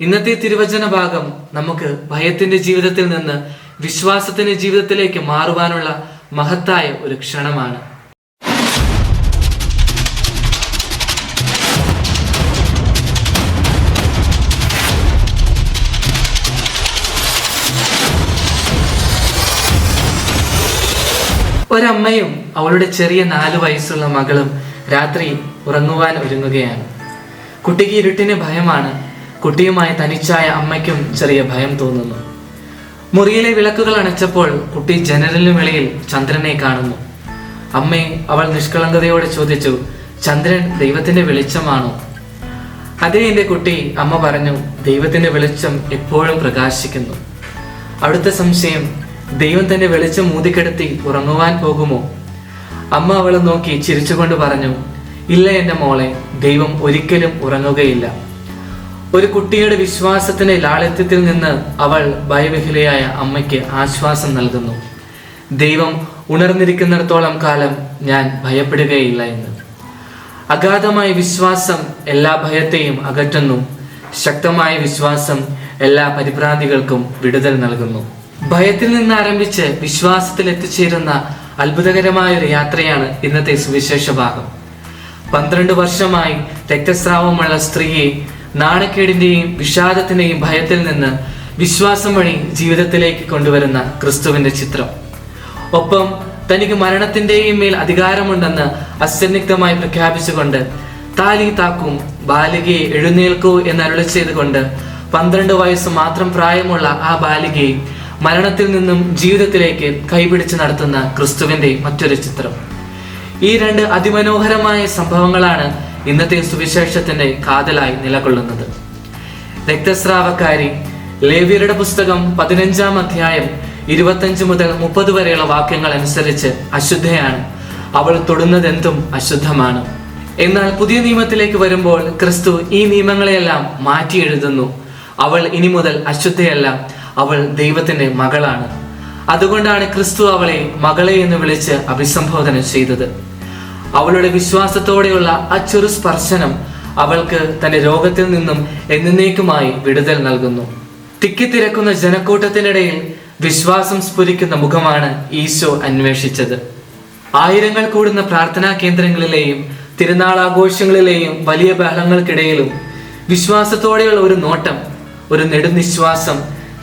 ഇന്നത്തെ തിരുവചന ഭാഗം നമുക്ക് ഭയത്തിന്റെ ജീവിതത്തിൽ നിന്ന് വിശ്വാസത്തിന്റെ ജീവിതത്തിലേക്ക് മാറുവാനുള്ള മഹത്തായ ഒരു ക്ഷണമാണ്. ഒരമ്മയും അവളുടെ ചെറിയ നാല് വയസ്സുള്ള മകളും രാത്രി ഉറങ്ങുവാൻ ഒരുങ്ങുകയാണ്. കുട്ടിക്ക് ഇരുട്ടിന് ഭയമാണ് കുട്ടിയുമായി തനിച്ചായ അമ്മയ്ക്കും ചെറിയ ഭയം തോന്നുന്നു. മുറിയിലെ വിളക്കുകൾ അണച്ചപ്പോൾ കുട്ടി ജനലിന് വെളിയിൽ ചന്ദ്രനെ കാണുന്നു. അമ്മയെ അവൾ നിഷ്കളങ്കതയോടെ ചോദിച്ചു ചന്ദ്രൻ ദൈവത്തിന്റെ വെളിച്ചമാണോ? അതേ എന്റെ കുട്ടി അമ്മ പറഞ്ഞു ദൈവത്തിന്റെ വെളിച്ചം എപ്പോഴും പ്രകാശിക്കുന്നു. അടുത്ത സംശയം ദൈവം തന്റെ വെളിച്ചം മൂതിക്കെടുത്തി ഉറങ്ങുവാൻ പോകുമോ? അമ്മ അവളെ നോക്കി ചിരിച്ചുകൊണ്ട് പറഞ്ഞു ഇല്ല എന്റെ മോളെ ദൈവം ഒരിക്കലും ഉറങ്ങുകയില്ല. ഒരു കുട്ടിയുടെ വിശ്വാസത്തിന്റെ ലാളിത്യത്തിൽ നിന്ന് അവൾ ഭയവിഹുലയായ അമ്മയ്ക്ക് ആശ്വാസം നൽകുന്നു. ദൈവം ഉണർന്നിരിക്കുന്നിടത്തോളം കാലം ഞാൻ ഭയപ്പെടുകയില്ല എന്ന്. അഗാധമായ വിശ്വാസം എല്ലാ ഭയത്തെയും അകറ്റുന്നു. ശക്തമായ വിശ്വാസം എല്ലാ പരിഭ്രാന്തികൾക്കും വിടുതൽ നൽകുന്നു. ഭയത്തിൽ നിന്ന് ആരംഭിച്ച് വിശ്വാസത്തിൽ എത്തിച്ചേരുന്ന അത്ഭുതകരമായ ഒരു യാത്രയാണ് ഇന്നത്തെ സുവിശേഷ ഭാഗം. പന്ത്രണ്ട് വർഷമായി രക്തസ്രാവമുള്ള സ്ത്രീയെ നാണക്കേടിന്റെയും വിഷാദത്തിന്റെയും ഭയത്തിൽ നിന്ന് വിശ്വാസം വഴി ജീവിതത്തിലേക്ക് കൊണ്ടുവരുന്ന ക്രിസ്തുവിന്റെ ചിത്രം. ഒപ്പം തനിക്ക് മരണത്തിന്റെയും മേൽ അധികാരമുണ്ടെന്ന് അസന്നിഗ്ധമായി പ്രഖ്യാപിച്ചുകൊണ്ട് താലി താക്കും ബാലികയെ എഴുന്നേൽക്കൂ എന്ന് അരുളി ചെയ്തുകൊണ്ട് പന്ത്രണ്ട് വയസ്സ് മാത്രം പ്രായമുള്ള ആ ബാലികയെ മരണത്തിൽ നിന്നും ജീവിതത്തിലേക്ക് കൈപിടിച്ച് നടത്തുന്ന ക്രിസ്തുവിന്റെ മറ്റൊരു ചിത്രം. ഈ രണ്ട് അതിമനോഹരമായ സംഭവങ്ങളാണ് ഇന്നത്തെ സുവിശേഷത്തിന്റെ കാതലായി നിലകൊള്ളുന്നത്. രക്തസ്രാവക്കാരി ലേവ്യരുടെ പുസ്തകം പതിനഞ്ചാം അധ്യായം ഇരുപത്തഞ്ച് മുതൽ മുപ്പത് വരെയുള്ള വാക്യങ്ങൾ അനുസരിച്ച് അശുദ്ധയാണ്. അവൾ തൊടുന്നതെന്തും അശുദ്ധമാണ്. എന്നാൽ പുതിയ നിയമത്തിലേക്ക് വരുമ്പോൾ ക്രിസ്തു ഈ നിയമങ്ങളെയെല്ലാം മാറ്റി എഴുതുന്നു. അവൾ ഇനി മുതൽ അശുദ്ധയല്ല അവൾ ദൈവത്തിന്റെ മകളാണ്. അതുകൊണ്ടാണ് ക്രിസ്തു അവളെ മകളെ എന്ന് വിളിച്ച് അഭിസംബോധന ചെയ്തത്. അവളുടെ വിശ്വാസത്തോടെയുള്ള ആ ചെറു സ്പർശനം അവൾക്ക് തന്റെ രോഗത്തിൽ നിന്നും എന്നേക്കുമായി വിടുതൽ നൽകുന്നു. തിക്കിത്തിരക്കുന്ന ജനക്കൂട്ടത്തിനിടയിൽ വിശ്വാസം സ്ഫുരിക്കുന്ന മുഖമാണ് ഈശോ അന്വേഷിച്ചത്. ആയിരങ്ങൾ കൂടുന്ന പ്രാർത്ഥനാ കേന്ദ്രങ്ങളിലെയും തിരുനാൾ ആഘോഷങ്ങളിലെയും വലിയ ബഹളങ്ങൾക്കിടയിലും വിശ്വാസത്തോടെയുള്ള ഒരു നോട്ടം ഒരു നെടുനിശ്വാസം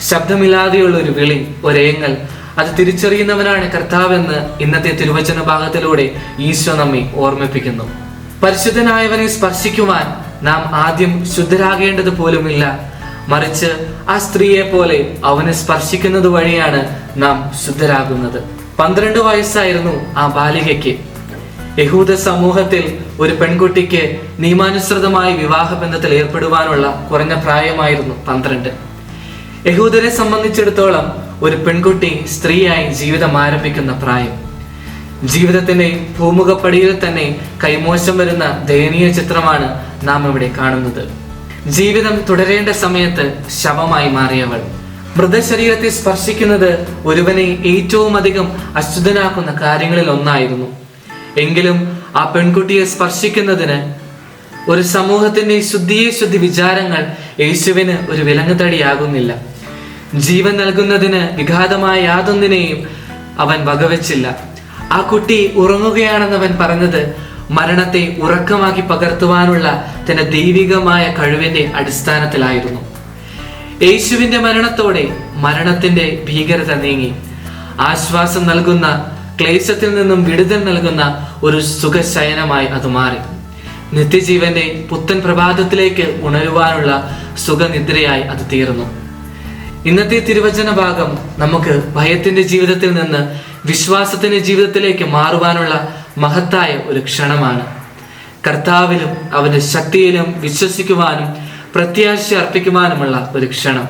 ശബ്ദമില്ലാതെയുള്ള ഒരു വിളി ഒരേങ്ങൽ അത് തിരിച്ചറിയുന്നവനാണ് കർത്താവെന്ന് ഇന്നത്തെ തിരുവചന ഭാഗത്തിലൂടെ ഈശോ നമ്മെ ഓർമ്മിപ്പിക്കുന്നു. പരിശുദ്ധനായവനെ സ്പർശിക്കുവാൻ നാം ആദ്യം ശുദ്ധരാകേണ്ടത് പോലുമില്ല. മറിച്ച് ആ സ്ത്രീയെ പോലെ അവനെ സ്പർശിക്കുന്നത് വഴിയാണ് നാം ശുദ്ധരാകുന്നത്. പന്ത്രണ്ട് വയസ്സായിരുന്നു ആ ബാലികയ്ക്ക്. യഹൂദ സമൂഹത്തിൽ ഒരു പെൺകുട്ടിക്ക് നിയമാനുസൃതമായി വിവാഹ ബന്ധത്തിൽ ഏർപ്പെടുവാനുള്ള കുറഞ്ഞ പ്രായമായിരുന്നു പന്ത്രണ്ട്. യഹൂദരെ സംബന്ധിച്ചിടത്തോളം ഒരു പെൺകുട്ടി സ്ത്രീയായി ജീവിതം ആരംഭിക്കുന്ന പ്രായം. ജീവിതത്തിന്റെ ഭൂമുഖപ്പടിയിൽ തന്നെ കൈമോശം വരുന്ന ദയനീയ ചിത്രമാണ് നാം ഇവിടെ കാണുന്നത്. ജീവിതം തുടരേണ്ട സമയത്ത് ശവമായി മാറിയവൾ. മൃതശരീരത്തെ സ്പർശിക്കുന്നത് ഒരുവനെ ഏറ്റവും അധികം അശുദ്ധനാക്കുന്ന കാര്യങ്ങളിൽ ഒന്നായിരുന്നു. എങ്കിലും ആ പെൺകുട്ടിയെ സ്പർശിക്കുന്നതിന് ഒരു സമൂഹത്തിന്റെ ശുദ്ധിയെ ശുദ്ധി വിചാരങ്ങൾ യേശുവിന് ഒരു വിലങ്ങുതടിയാകുന്നില്ല. ജീവൻ നൽകുന്നതിന് വിഘാതമായ യാതൊന്നിനെയും അവൻ വകവെച്ചില്ല. ആ കുട്ടി ഉറങ്ങുകയാണെന്ന് അവൻ പറഞ്ഞത് മരണത്തെ ഉറക്കമാക്കി പകർത്തുവാനുള്ള തന്റെ ദൈവികമായ കഴിവിന്റെ അടിസ്ഥാനത്തിലായിരുന്നു. യേശുവിന്റെ മരണത്തോടെ മരണത്തിന്റെ ഭീകരത നീങ്ങി. ആശ്വാസം നൽകുന്ന ക്ലേശത്തിൽ നിന്നും വിടുതൽ നൽകുന്ന ഒരു സുഖശയനമായി അത് മാറി. നിത്യജീവന്റെ പുത്തൻ പ്രഭാതത്തിലേക്ക് ഉണരുവാനുള്ള സുഖനിദ്രയായി അത് തീർന്നു. ഇന്നത്തെ തിരുവചന ഭാഗം നമുക്ക് ഭയത്തിന്റെ ജീവിതത്തിൽ നിന്ന് വിശ്വാസത്തിന്റെ ജീവിതത്തിലേക്ക് മാറുവാനുള്ള മഹത്തായ ഒരു ക്ഷണമാണ്. കർത്താവിലും അവന്റെ ശക്തിയിലും വിശ്വസിക്കുവാനും പ്രത്യാശ അർപ്പിക്കുവാനുമുള്ള ഒരു ക്ഷണം.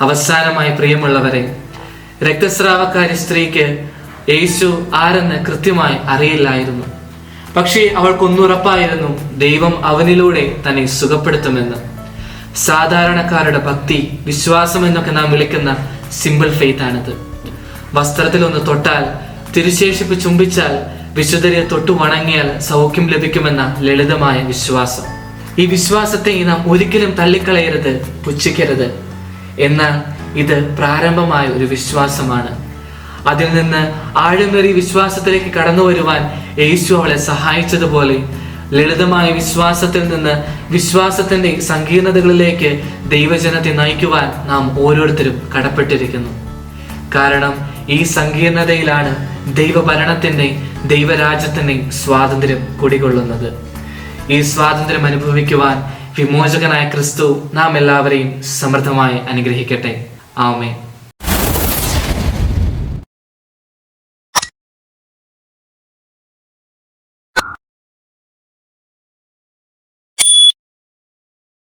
അവസാനമായി പ്രിയമുള്ളവരെ രക്തസ്രാവക്കാരി സ്ത്രീക്ക് യേശു ആരെന്ന് കൃത്യമായി അറിയില്ലായിരുന്നു. പക്ഷേ അവൾക്കൊന്നുറപ്പായിരുന്നു ദൈവം അവനിലൂടെ തന്നെ സുഖപ്പെടുത്തുമെന്ന്. സാധാരണക്കാരുടെ ഭക്തി വിശ്വാസം എന്നൊക്കെ നാം വിളിക്കുന്ന സിമ്പിൾ ഫെയ്ത്ത് ആണിത്. വസ്ത്രത്തിൽ ഒന്ന് തൊട്ടാൽ തിരുശേഷിപ്പ് ചുംബിച്ചാൽ വിശുദ്ധരെ തൊട്ടു വണങ്ങിയാൽ സൗഖ്യം ലഭിക്കുമെന്ന ലളിതമായ വിശ്വാസം. ഈ വിശ്വാസത്തെ നാം ഒരിക്കലും തള്ളിക്കളയരുത് പുച്ഛിക്കരുത്. എന്നാൽ ഇത് പ്രാരംഭമായ ഒരു വിശ്വാസമാണ്. അതിൽ നിന്ന് ആഴമേറി വിശ്വാസത്തിലേക്ക് കടന്നു വരുവാൻ യേശു അവളെ സഹായിച്ചതുപോലെ ലളിതമായ വിശ്വാസത്തിൽ നിന്ന് വിശ്വാസത്തിന്റെ സങ്കീർണതകളിലേക്ക് ദൈവജനത്തെ നയിക്കുവാൻ നാം ഓരോരുത്തരും കടപ്പെട്ടിരിക്കുന്നു. കാരണം ഈ സങ്കീർണതയിലാണ് ദൈവഭരണത്തിന്റെ ദൈവരാജ്യത്തിന്റെ സ്വാതന്ത്ര്യം കുടികൊള്ളുന്നത്. ഈ സ്വാതന്ത്ര്യം അനുഭവിക്കുവാൻ വിമോചകനായ ക്രിസ്തു നാം എല്ലാവരെയും സമൃദ്ധമായി അനുഗ്രഹിക്കട്ടെ. ആമേ